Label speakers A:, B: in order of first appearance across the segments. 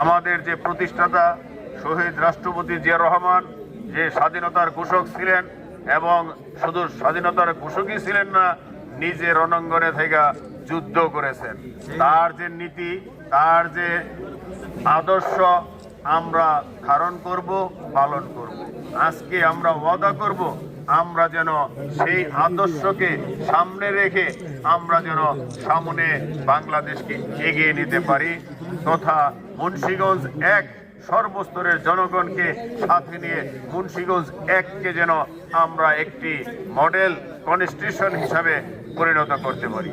A: আমাদের যে প্রতিষ্ঠাতা শহীদ রাষ্ট্রপতি জিয়া রহমান, যে স্বাধীনতার ঘোষক ছিলেন এবং শুধু স্বাধীনতার ঘোষকই ছিলেন না, নিজে রণাঙ্গনে থেকে যুদ্ধ করেছেন। তার যে নীতি, তার যে আদর্শ আমরা ধারণ করব, পালন করব। আজকে আমরা ওয়াদা করব, আমরা যেন সেই আদর্শকে সামনে রেখে আমরা যেন সামনে বাংলাদেশকে এগিয়ে নিতে পারি, তথা মুন্সিগঞ্জ এক সর্বস্তরের জনগণকে সাথে নিয়ে মুন্সিগঞ্জ এককে যেন আমরা একটি মডেল কনস্টিটিউশন হিসাবে পরিণত করতে পারি।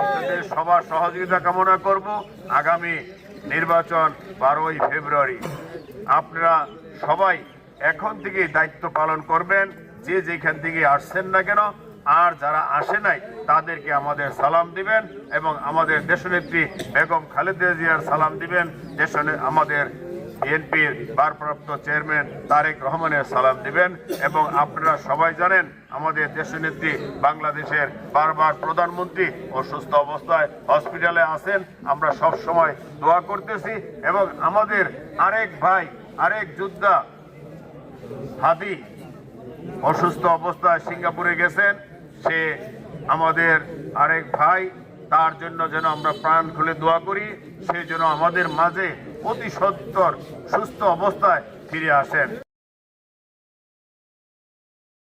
A: আপনাদের সবার সহযোগিতা কামনা করব। আগামী নির্বাচন বারোই ফেব্রুয়ারি। আপনারা সবাই এখন থেকে দায়িত্ব পালন করবেন। যে যেখান থেকে আসছেন না কেন আর যারা আসে নাই, তাদেরকে আমাদের সালাম দিবেন এবং আমাদের দেশনেত্রী বেগম খালেদা জিয়ার সালাম দিবেন। দেশ আমাদের বিএনপির ভারপ্রাপ্ত চেয়ারম্যান তারেক রহমানের সালাম দিবেন এবং আপনারা সবাই জানেন, আমাদের দেশনেত্রী বাংলাদেশের বারবার প্রধানমন্ত্রী অসুস্থ অবস্থায় হসপিটালে আছেন। আমরা সব সময় দোয়া করতেছি এবং আমাদের আরেক ভাই, আরেক যোদ্ধা হাদি অসুস্থ অবস্থায় সিঙ্গাপুরে গেছেন। সে আমাদের আরেক ভাই, তার জন্য যেন আমরা প্রাণ খুলে দোয়া করি, সে যেন আমাদের মাঝে অতি সত্তর সুস্থ অবস্থায় ফিরে আসেন।